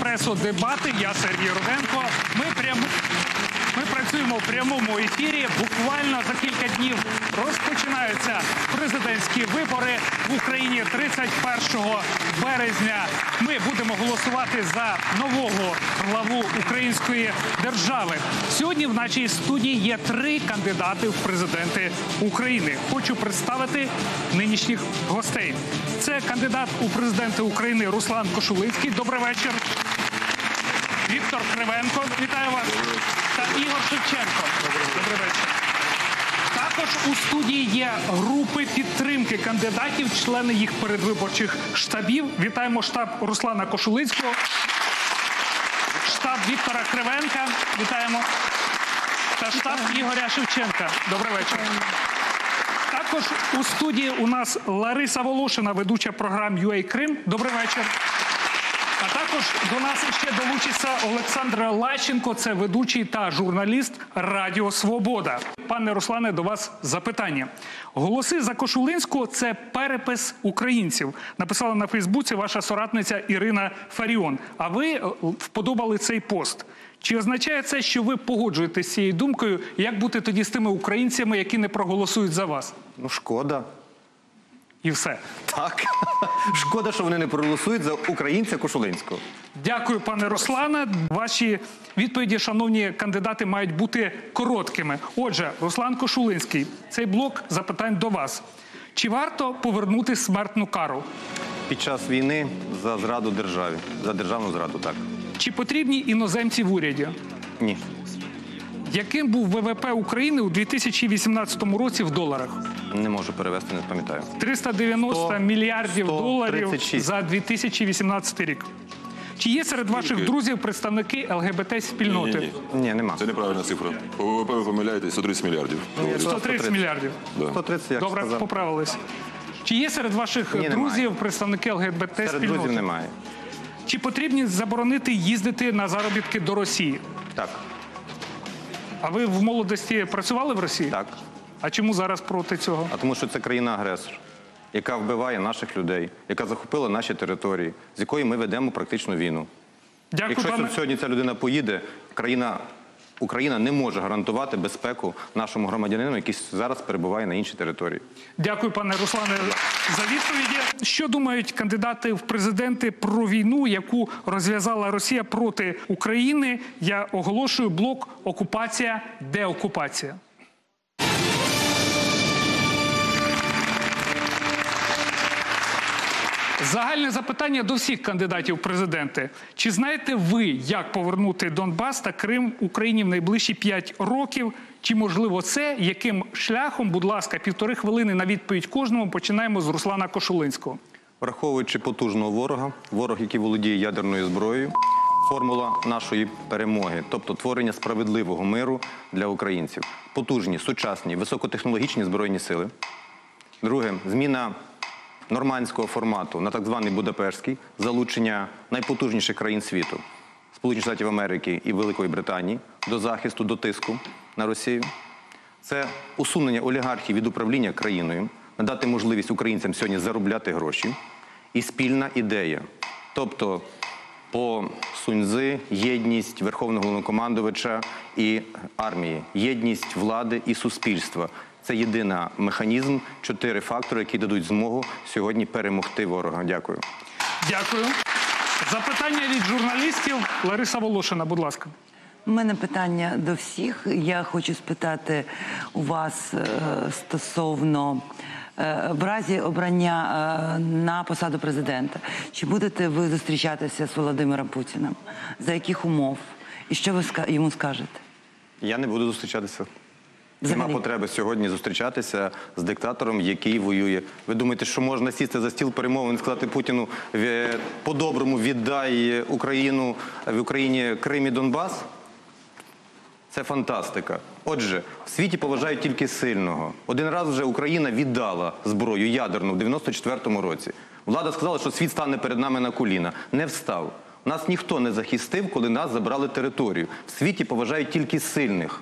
Еспресо Дебати. Я Сергій Руденко. Ми прямо. Ми працюємо в прямому ефірі. Буквально за кілька днів розпочинаються президентські вибори в Україні 31 березня. Ми будемо голосувати за нового главу української держави. Сьогодні в нашій студії є три кандидати в президенти України. Хочу представити нинішніх гостей. Це кандидат у президенти України Руслан Кошулинський. Добрий вечір. Віктор Кривенко, вітаю вас. Та Ігор Шевченко. Добрий вечір. Також у студії є групи підтримки кандидатів, члени їх передвиборчих штабів. Вітаємо штаб Руслана Кошулицького, штаб Віктора Кривенка. Вітаємо. Та штаб Ігоря Шевченка. Добрий вечір. Також у студії у нас Лариса Волошина, ведуча програм UA Крим. Добрий вечір. А також до нас ще долучиться Олександр Лащенко, це ведучий та журналіст Радіо Свобода. Пане Руслане, до вас запитання. Голоси за Кошулинського це перепис українців. Написала на Фейсбуці ваша соратниця Ірина Фаріон. А ви е, вподобали цей пост. Чи означає це, що ви погоджуєтесь з цією думкою? Як бути тоді з тими українцями, які не проголосують за вас? Ну, шкода. І все. Так. Шкода, що вони не проголосують за українця Кошулинського. Дякую, пане Руслане. Ваші відповіді, шановні кандидати, мають бути короткими. Отже, Руслан Кошулинський, цей блок запитань до вас. Чи варто повернути смертну кару? Під час війни за зраду державі. За державну зраду, так. Чи потрібні іноземці в уряді? Ні. Яким був ВВП України у 2018 році в доларах? Не можу перевести, не пам'ятаю. 390 Сто- мільярдів доларів 136. за 2018 рік. Чи є серед ваших друзів представники ЛГБТ спільноти? Ні, ні. Ні, нема. Це неправильна цифра. По ВВП ви помиляєтесь 130 мільярдів. доларів. 130 мільярдів. Да. 130, як Добре, сказав. поправились. Чи є серед ваших Ні, друзів немає. представники ЛГБТ Серед спільноти? друзів немає. Чи потрібні заборонити їздити на заробітки до Росії? Так, А ви в молодості працювали в Росії? так. А чому зараз проти цього? А тому, що це країна-агресор, яка вбиває наших людей, яка захопила наші території, з якої ми ведемо практично війну. Дякую, Якщо пане. сьогодні ця людина поїде, країна. Україна не може гарантувати безпеку нашому громадянину, який зараз перебуває на іншій території. Дякую, пане Руслане, за відповіді. Що думають кандидати в президенти про війну, яку розв'язала Росія проти України? Я оголошую блок окупація, деокупація. Загальне запитання до всіх кандидатів в президенти. Чи знаєте ви, як повернути Донбас та Крим Україні в найближчі 5 років? Чи можливо це? Яким шляхом? Будь ласка, півтори хвилини на відповідь кожному. Починаємо з Руслана Кошулинського. Враховуючи потужного ворога, ворог, який володіє ядерною зброєю, формула нашої перемоги, тобто творення справедливого миру для українців. Потужні, сучасні, високотехнологічні збройні сили. Друге, зміна нормандського формату на так званий Будапештський, залучення найпотужніших країн світу Сполучених Штатів Америки і Великої Британії до захисту, до тиску на Росію. Це усунення олігархів від управління країною, надати можливість українцям сьогодні заробляти гроші. І спільна ідея. Тобто по Суньзи єдність Верховного Головнокомандувача і армії, єдність влади і суспільства. Це єдиний механізм, чотири фактори, які дадуть змогу сьогодні перемогти ворога. Дякую. Дякую. Запитання від журналістів. Лариса Волошина, будь ласка. У мене питання до всіх. Я хочу спитати у вас е, стосовно е, в разі обрання е, на посаду президента. Чи будете ви зустрічатися з Володимиром Путіним? За яких умов? І що ви ска- йому скажете? Я не буду зустрічатися. Взагалі? Нема потреби сьогодні зустрічатися з диктатором, який воює. Ви думаєте, що можна сісти за стіл перемовин і сказати Путіну по-доброму віддай Україну в Україні Крим і Донбас? Це фантастика. Отже, в світі поважають тільки сильного. Один раз вже Україна віддала зброю ядерну в 94-му році. Влада сказала, що світ стане перед нами на коліна. Не встав. Нас ніхто не захистив, коли нас забрали територію. В світі поважають тільки сильних.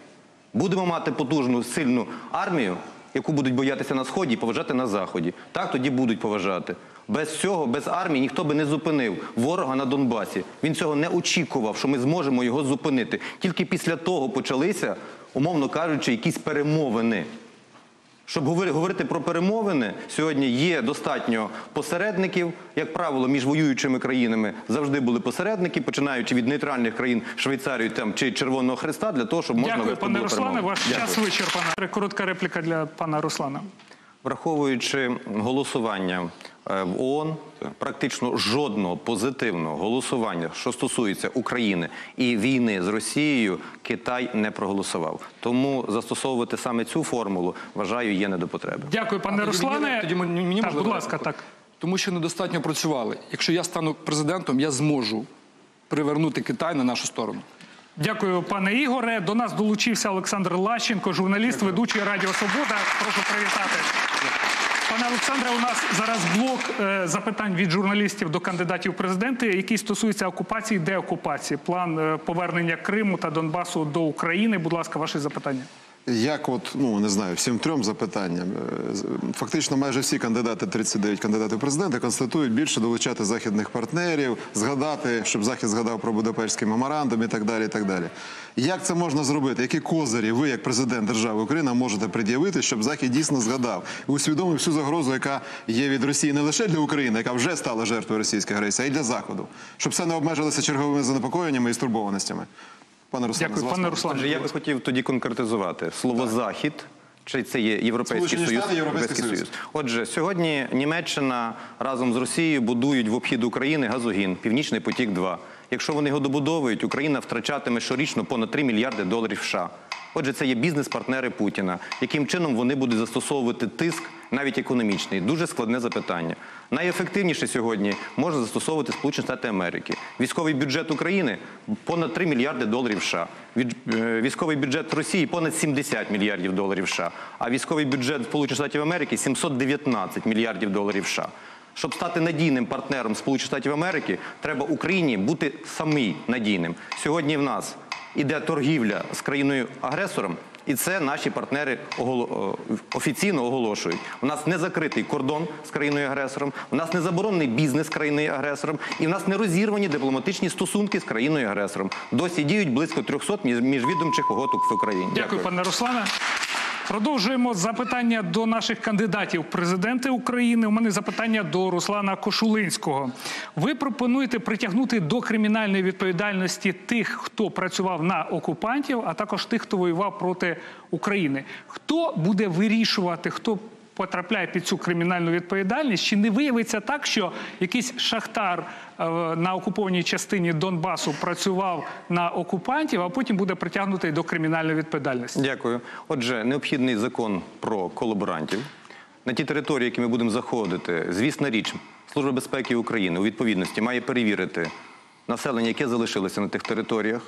Будемо мати потужну сильну армію, яку будуть боятися на сході і поважати на заході. Так тоді будуть поважати. Без цього, без армії ніхто би не зупинив ворога на Донбасі. Він цього не очікував, що ми зможемо його зупинити. Тільки після того почалися, умовно кажучи, якісь перемовини. Щоб говорити про перемовини, сьогодні є достатньо посередників. Як правило, між воюючими країнами завжди були посередники, починаючи від нейтральних країн Швейцарії там чи Червоного Христа, для того, щоб можна Дякую, вести пане Руслане. Ваш Дякую. час вичерпано. Коротка репліка для пана Руслана. Враховуючи голосування е, в ООН, практично жодного позитивного голосування, що стосується України і війни з Росією, Китай не проголосував. Тому застосовувати саме цю формулу вважаю є не до потреби. Дякую, пане Руслане. Тоді мені, мені так, будь ласка, так. Тому що недостатньо працювали. Якщо я стану президентом, я зможу привернути Китай на нашу сторону. Дякую, пане Ігоре. До нас долучився Олександр Лащенко, журналіст, ведучий Радіо Свобода. Прошу привітати. Пане Олександре, у нас зараз блок е, запитань від журналістів до кандидатів в президенти, який стосується окупації, деокупації, план е, повернення Криму та Донбасу до України. Будь ласка, ваші запитання. Як от, ну не знаю, всім трьом запитанням. Е, Фактично, майже всі кандидати, 39 кандидатів в президенти, констатують більше долучати західних партнерів, згадати, щоб Захід згадав про Будапештський меморандум і так далі. і так далі. Як це можна зробити? Які козирі ви, як президент держави Україна, можете пред'явити, щоб Захід дійсно згадав і усвідомив всю загрозу, яка є від Росії не лише для України, яка вже стала жертвою російської агресії, а й для Заходу, щоб це не обмежилося черговими занепокоєннями і стурбованостями. Пане Руслане, Дякую, вас пане. Руслане. Я би хотів тоді конкретизувати слово захід. Чи це є Європейський Сполучені Союз? Штати, Європейський Союз. Отже, сьогодні Німеччина разом з Росією будують в обхід України газогін Північний потік 2 Якщо вони його добудовують, Україна втрачатиме щорічно понад 3 мільярди доларів США. Отже, це є бізнес-партнери Путіна. Яким чином вони будуть застосовувати тиск, навіть економічний? Дуже складне запитання. Найефективніше сьогодні можна застосовувати Сполучені Штати Америки. Військовий бюджет України понад 3 мільярди доларів США. Е, військовий бюджет Росії понад 70 мільярдів доларів США. А військовий бюджет Сполучених Штатів Америки 719 мільярдів доларів США. Щоб стати надійним партнером Сполучених Штатів Америки, треба Україні бути самій надійним. Сьогодні в нас іде торгівля з країною-агресором, і це наші партнери оголо- офіційно оголошують. У нас не закритий кордон з країною-агресором, у нас не заборонений бізнес з країною-агресором, і в нас не розірвані дипломатичні стосунки з країною-агресором. Досі діють близько 300 між- міжвідомчих угод в Україні. Дякую, пане Руслане. Продовжуємо запитання до наших кандидатів президенти України. У мене запитання до Руслана Кошулинського. Ви пропонуєте притягнути до кримінальної відповідальності тих, хто працював на окупантів, а також тих, хто воював проти України. Хто буде вирішувати, хто потрапляє під цю кримінальну відповідальність? Чи не виявиться так, що якийсь шахтар е, на окупованій частині Донбасу працював на окупантів, а потім буде притягнутий до кримінальної відповідальності? Дякую. Отже, необхідний закон про колаборантів. На ті території, які ми будемо заходити, звісна річ, Служба безпеки України у відповідності має перевірити населення, яке залишилося на тих територіях,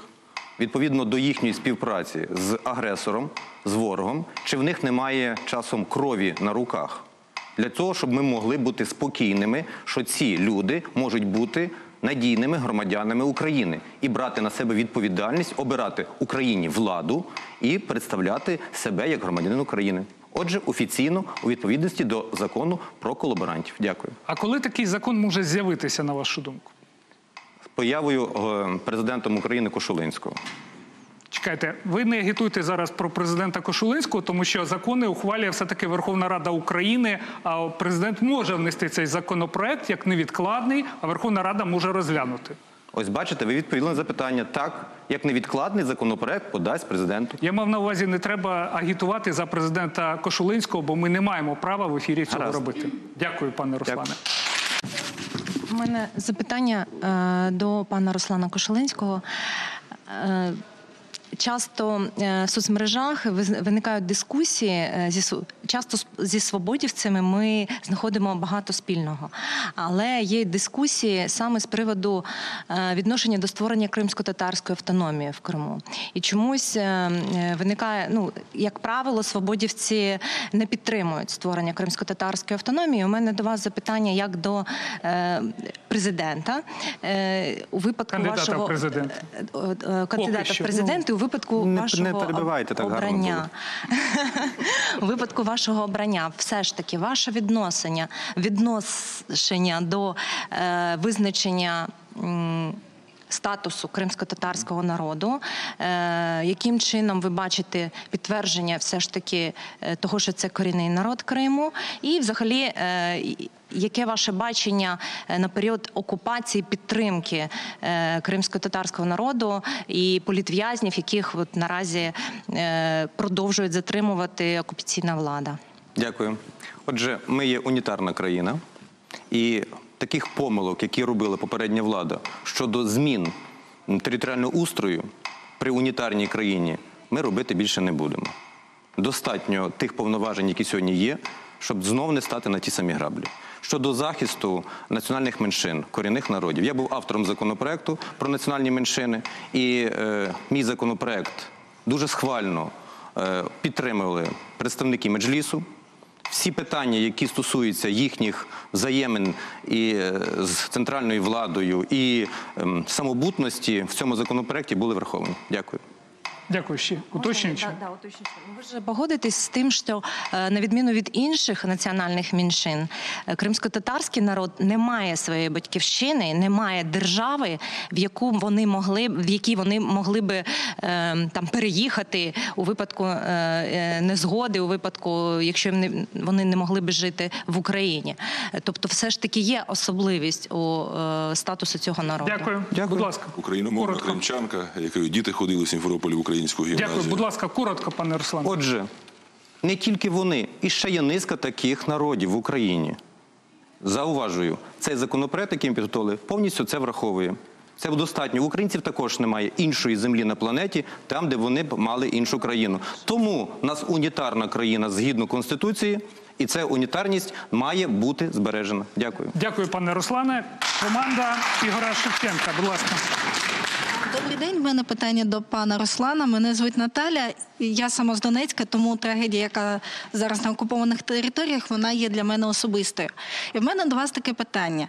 відповідно до їхньої співпраці з агресором, з ворогом, чи в них немає часом крові на руках. Для того, щоб ми могли бути спокійними, що ці люди можуть бути надійними громадянами України і брати на себе відповідальність, обирати Україні владу і представляти себе як громадянин України. Отже, офіційно у відповідності до закону про колаборантів. Дякую. А коли такий закон може з'явитися, на вашу думку? Появою е, президентом України Кошулинського. Чекайте, ви не агітуєте зараз про президента Кошулинського, тому що закони ухвалює все-таки Верховна Рада України. А президент може внести цей законопроект як невідкладний, а Верховна Рада може розглянути. Ось бачите, ви відповіли на запитання так, як невідкладний законопроект подасть президенту. Я мав на увазі, не треба агітувати за президента Кошулинського, бо ми не маємо права в ефірі цього Гаразд. робити. Дякую, пане Руслане. Дякую. У мене запитання е, до пана Руслана Кошелинського. Часто е, в соцмережах виникають дискусії е, зі часто зі свободівцями. Ми знаходимо багато спільного, але є дискусії саме з приводу е, відношення до створення кримсько-татарської автономії в Криму. І чомусь виникає, ну як правило, свободівці не підтримують створення кримсько-татарської автономії. У мене до вас запитання як до президента у випадку Кандидата вашого е, кандидата в президенти випадку Не- вашого не перебивайте, так обрання. у випадку вашого обрання, все ж таки, ваше відношення, відношення до е, визначення. м, Статусу кримсько-татарського народу, е, яким чином ви бачите підтвердження все ж таки е, того, що це корінний народ Криму, і взагалі е, яке ваше бачення е, на період окупації підтримки е, кримсько-татарського народу і політв'язнів, яких от наразі е, продовжують затримувати окупаційна влада? Дякую. Отже, ми є унітарна країна, і таких помилок, які робила попередня влада щодо змін територіального устрою при унітарній країні, ми робити більше не будемо. Достатньо тих повноважень, які сьогодні є, щоб знов не стати на ті самі граблі. Щодо захисту національних меншин, корінних народів, я був автором законопроекту про національні меншини, і е, мій законопроект дуже схвально е, підтримали представники меджлісу. Всі питання, які стосуються їхніх взаємин і е, з центральною владою і ем, самобутності в цьому законопроекті були враховані. Дякую. Дякую ще. Уточнюючи. Да, да, уточнюючи. Ну, Ви ж погодитесь з тим, що е, на відміну від інших національних меншин, е, кримсько-татарський народ не має своєї батьківщини, не має держави, в яку вони могли б- в якій вони могли би е, там переїхати у випадку е, незгоди, у випадку, якщо не, вони не могли би жити в Україні. Тобто, все ж таки є особливість у статусу цього народу. Дякую. Дякую. Будь ласка. Україномовна Коротко. кримчанка, якою діти ходили в Сімферополі в українську гімназію. Дякую. Будь ласка, коротко, пане Руслан. Отже, не тільки вони, і ще є низка таких народів в Україні. Зауважую, цей законопроект, який ми підготували, повністю це враховує. Це достатньо. У українців також немає іншої землі на планеті, там, де вони б мали іншу країну. Тому в нас унітарна країна згідно Конституції, і ця унітарність має бути збережена. Дякую. Дякую, пане Руслане. Команда Ігора Шевченка, будь ласка. Добрий день. В мене питання до пана Руслана. Мене звуть Наталя. Я сама з Донецька, тому трагедія, яка зараз на окупованих територіях, вона є для мене особистою. І в мене до вас таке питання: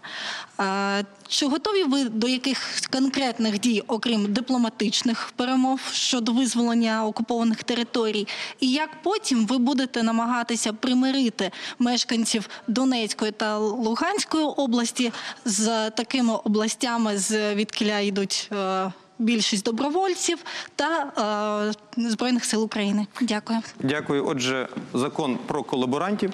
чи готові ви до якихось конкретних дій, окрім дипломатичних перемов щодо визволення окупованих територій? І як потім ви будете намагатися примирити мешканців Донецької та Луганської області з такими областями, з відкіля йдуть? Більшість добровольців та е, збройних сил України. Дякую. Дякую. Отже, закон про колаборантів.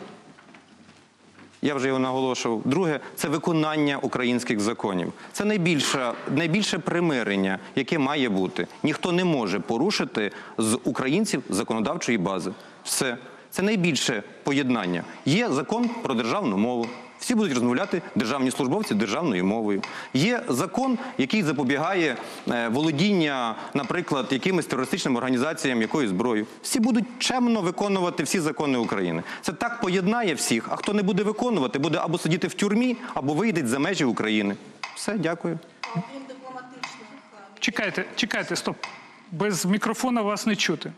Я вже його наголошував. Друге, це виконання українських законів. Це найбільше, найбільше примирення, яке має бути. Ніхто не може порушити з українців законодавчої бази. Все. Це найбільше поєднання. Є закон про державну мову. Всі будуть розмовляти державні службовці державною мовою. Є закон, який запобігає е, володіння, наприклад, якимось терористичним організаціям якоюсь зброєю. Всі будуть чемно виконувати всі закони України. Це так поєднає всіх. А хто не буде виконувати, буде або сидіти в тюрмі, або вийде за межі України. Все, дякую. Чекайте, чекайте, стоп. Без мікрофона вас не чути.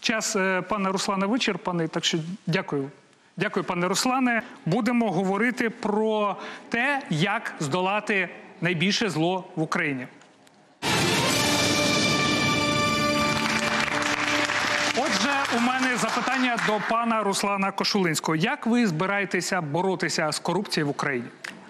Час е, пана Руслана вичерпаний, так що дякую. Дякую, пане Руслане. Будемо говорити про те, як здолати найбільше зло в Україні. Отже, у мене запитання до пана Руслана Кошулинського. Як ви збираєтеся боротися з корупцією в Україні?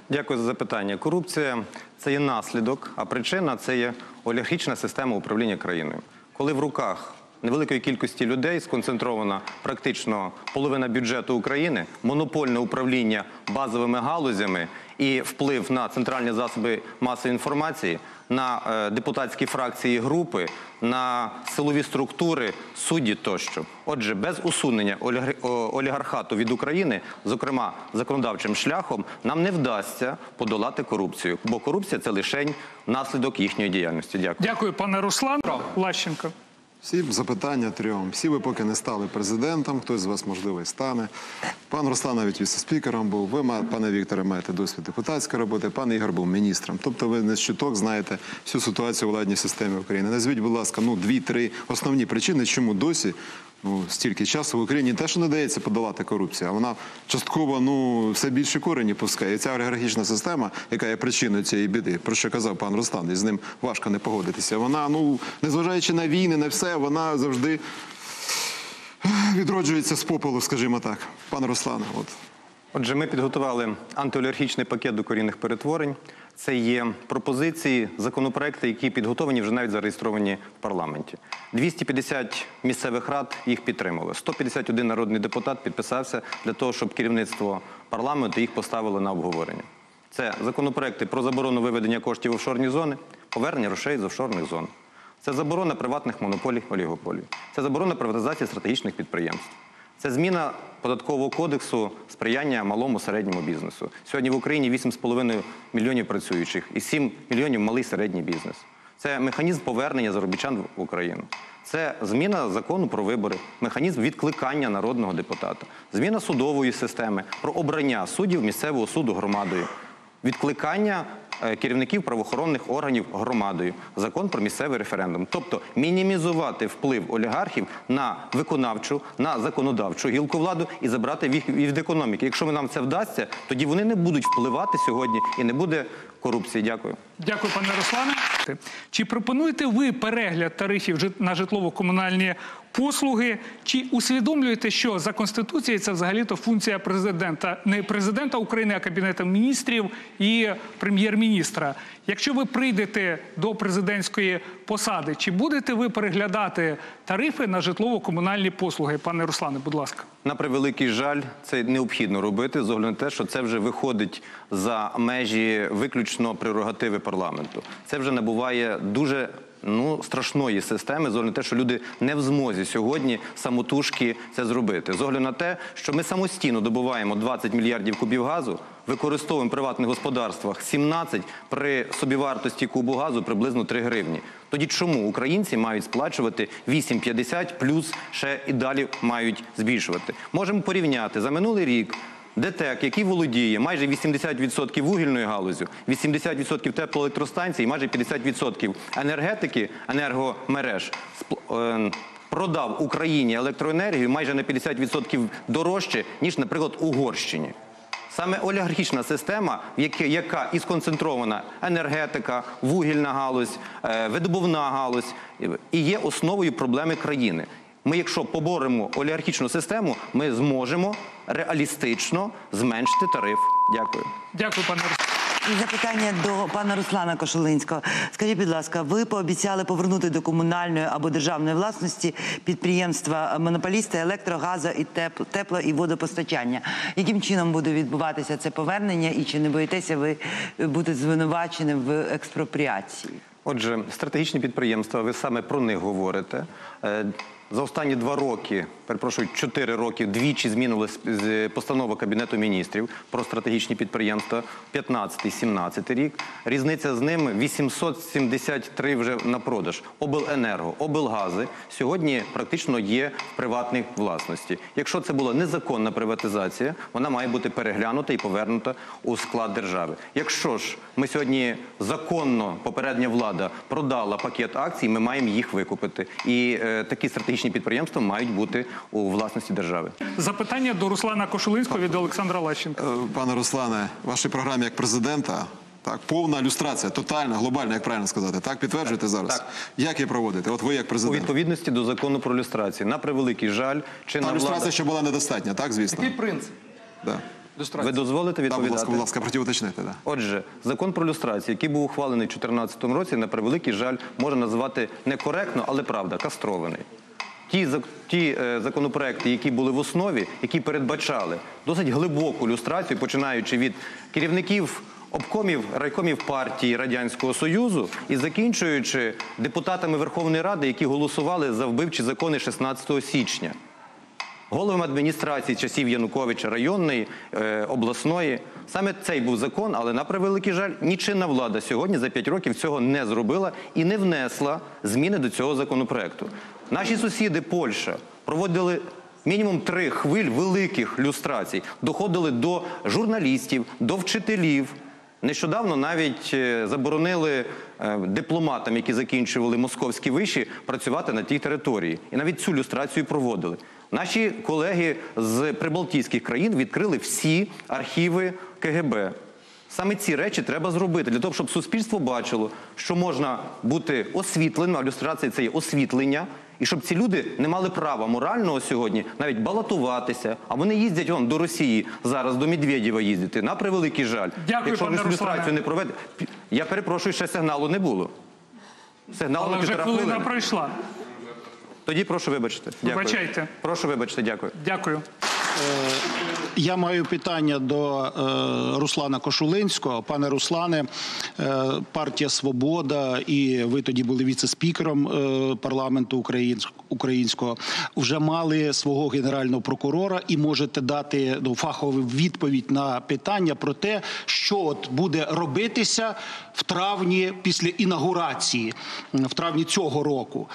Дякую за запитання. Корупція це є наслідок, а причина це є олігархічна система управління країною. Коли в руках невеликої кількості людей сконцентрована практично половина бюджету України, монопольне управління базовими галузями і вплив на центральні засоби масової інформації, на е, депутатські фракції і групи, на силові структури, судді тощо. Отже, без усунення олігар- олігархату від України, зокрема законодавчим шляхом, нам не вдасться подолати корупцію, бо корупція це лише наслідок їхньої діяльності. Дякую. Дякую, пане Руслан. Лащенко. Всі запитання трьом. Всі ви поки не стали президентом, хтось з вас, можливо, і стане. Пан Руслан навіть віце-спікером був. Ви, пане Вікторе, маєте досвід депутатської роботи, пан Ігор був міністром. Тобто ви не з чуток знаєте всю ситуацію у владній системі України. Назвіть, будь ласка, ну дві-три основні причини, чому досі Ну, стільки часу в Україні те, що не дається подолати корупцію, а вона частково ну, все більше корені пускає. І ця олігархічна система, яка є причиною цієї біди, про що казав пан Руслан, і з ним важко не погодитися. Вона, ну, незважаючи на війни, на все, вона завжди відроджується з попелу, скажімо так. Пане Руслане, от. Отже, ми підготували антиолігархічний пакет докорінних перетворень. Це є пропозиції, законопроекти, які підготовані вже навіть зареєстровані в парламенті. 250 місцевих рад їх підтримали. 151 народний депутат підписався для того, щоб керівництво парламенту їх поставило на обговорення. Це законопроекти про заборону виведення коштів в офшорні зони, повернення грошей з офшорних зон. Це заборона приватних монополій, олігополій. Це заборона приватизації стратегічних підприємств. Це зміна податкового кодексу сприяння малому середньому бізнесу. Сьогодні в Україні 8,5 мільйонів працюючих і 7 мільйонів малий середній бізнес. Це механізм повернення заробітчан в Україну. Це зміна закону про вибори, механізм відкликання народного депутата, зміна судової системи про обрання суддів місцевого суду громадою, відкликання керівників правоохоронних органів громадою, закон про місцевий референдум. Тобто мінімізувати вплив олігархів на виконавчу, на законодавчу гілку владу і забрати від економіки. Якщо нам це вдасться, тоді вони не будуть впливати сьогодні і не буде корупції. Дякую. Дякую, пане Руслане. Чи пропонуєте ви перегляд тарифів на житлово-комунальні послуги? Чи усвідомлюєте, що за конституцією це взагалі-то функція президента, не президента України, а кабінету міністрів і прем'єр-міністра? Якщо ви прийдете до президентської посади, чи будете ви переглядати тарифи на житлово-комунальні послуги? Пане Руслане, будь ласка. На превеликий жаль, це необхідно робити з огляду на те, що це вже виходить за межі виключно прерогативи парламенту. Це вже набуває дуже ну страшної системи з огляду на те, що люди не в змозі сьогодні самотужки це зробити. З огляду на те, що ми самостійно добуваємо 20 мільярдів кубів газу, використовуємо в приватних господарствах 17 при собівартості кубу газу приблизно 3 гривні. Тоді чому українці мають сплачувати 8,50 плюс ще і далі мають збільшувати? Можемо порівняти за минулий рік. ДТЕК, який володіє майже 80% вугільною галузю, 80% теплоелектростанцій, майже 50% енергетики, енергомереж, е, продав Україні електроенергію майже на 50% дорожче, ніж, наприклад, Угорщині. Саме олігархічна система, яка і сконцентрована енергетика, вугільна галузь, е, видобувна галузь, і є основою проблеми країни. Ми, якщо поборемо олігархічну систему, ми зможемо реалістично зменшити тариф. Дякую. Дякую, пане Руслане. І запитання до пана Руслана Кошелинського. Скажіть, будь ласка, ви пообіцяли повернути до комунальної або державної власності підприємства монополіста електро, газу і теп- тепло і водопостачання. Яким чином буде відбуватися це повернення, і чи не боїтеся ви бути звинуваченим в експропріації? Отже, стратегічні підприємства, ви саме про них говорите. Е, За останні два роки, перепрошую, чотири роки, двічі змінилась з- постанова Кабінету міністрів про стратегічні підприємства, 15-17 рік. Різниця з ними 873 вже на продаж. Обленерго, облгази сьогодні практично є в приватній власності. Якщо це була незаконна приватизація, вона має бути переглянута і повернута у склад держави. Якщо ж ми сьогодні законно попередня влада продала пакет акцій, ми маємо їх викупити. І е, такі стратегічні підприємства мають бути у власності держави. Запитання до Руслана Кошулинського від Олександра Лащенка. Е, Пане Руслане, в вашій програмі як президента так, повна люстрація, тотальна, глобальна, як правильно сказати. Так, підтверджуєте зараз? Так. Як її проводите? От ви як У відповідності до закону про люстрацію. На превеликий жаль, чинна Та люстрація влада... ще була недостатня, так, звісно? Який принцип? Да. Ви дозволите Так, будь відповідати? ласка, будь ласка. Да. Отже, закон про люстрацію, який був ухвалений у 2014 році, на превеликий жаль, можна назвати некоректно, але правда, кастрований. Ті, ті е, законопроекти, які були в основі, які передбачали досить глибоку люстрацію, починаючи від керівників обкомів, райкомів партії Радянського Союзу і закінчуючи депутатами Верховної Ради, які голосували за вбивчі закони 16 січня головами адміністрації часів Януковича районної, е, обласної. Саме цей був закон, але на превеликий жаль, нічинна влада сьогодні за 5 років цього не зробила і не внесла зміни до цього законопроекту. Наші сусіди, Польща, проводили. Мінімум три хвиль великих люстрацій доходили до журналістів, до вчителів, Нещодавно навіть е, заборонили е, дипломатам, які закінчували московські виші, працювати на тій території. І навіть цю люстрацію проводили. Наші колеги з прибалтійських країн відкрили всі архіви КГБ. Саме ці речі треба зробити для того, щоб суспільство бачило, що можна бути освітленим, а люстрація це є освітлення, і щоб ці люди не мали права морального сьогодні навіть балотуватися. А вони їздять вон до Росії зараз до Медведєва їздити. На превеликий жаль. Дякую, Якщо пане люстрацію Руслане. не проведе, я перепрошую, ще сигналу не було. Сигналу Але вже хвилина пройшла. Тоді прошу вибачити. Дякую. Вибачайте. Прошу вибачити, дякую. Дякую. Я маю питання до е, Руслана Кошулинського. Пане Руслане, е, партія Свобода, і ви тоді були віце-спікером е, парламенту українсь- українського. Вже мали свого генерального прокурора і можете дати ну, фахову відповідь на питання про те, що от буде робитися в травні після інаугурації, в травні цього року.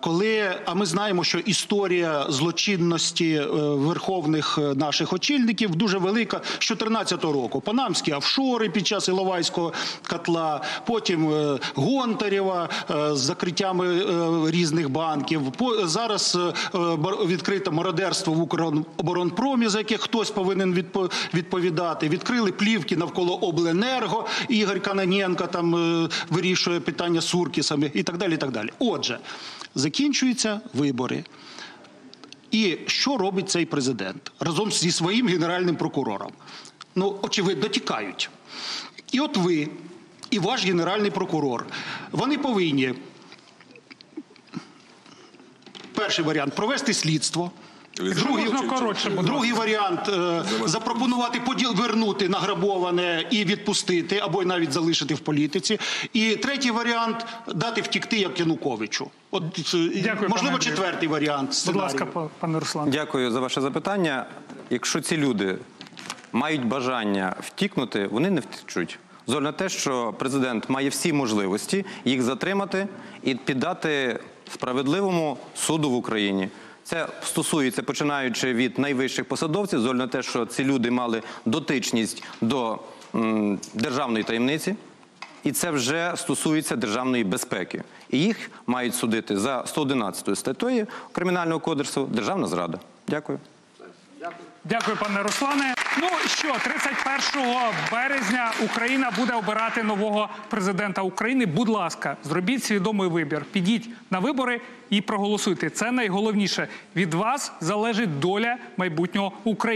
Коли, а ми знаємо, що історія злочинності верховних наших очільників дуже велика з 2014 року. Панамські офшори під час Іловайського котла, потім е, Гонтарєва е, з закриттями е, різних банків. Зараз відкрите мародерство в Укроборонпромі, за яке хтось повинен відпо- відповідати. Відкрили плівки навколо обленерго. Ігор Каноненко там вирішує питання з Суркісами. І так далі. Отже, закінчуються вибори. І що робить цей президент разом зі своїм генеральним прокурором? Ну, очевидно, тікають. І от ви, і ваш генеральний прокурор, вони повинні. Перший варіант провести слідство. Другий, Можна коротше, другий варіант е, запропонувати поділ вернути награбоване і відпустити, або й навіть залишити в політиці. І третій варіант дати втікти як Януковичу. От е, Дякую, можливо, Андрію. четвертий варіант. Будь ласка, па- пане Руслан. Дякую за ваше запитання. Якщо ці люди мають бажання втікнути, вони не втечуть. Золь на те, що президент має всі можливості їх затримати і піддати справедливому суду в Україні. Це стосується починаючи від найвищих посадовців, золь на те, що ці люди мали дотичність до державної таємниці. І це вже стосується державної безпеки. І їх мають судити за 111 статтею Кримінального кодексу Державна зрада. Дякую. Дякую, пане Руслане. Ну що, 31 березня Україна буде обирати нового президента України. Будь ласка, зробіть свідомий вибір. Підіть на вибори і проголосуйте. Це найголовніше. Від вас залежить доля майбутнього України.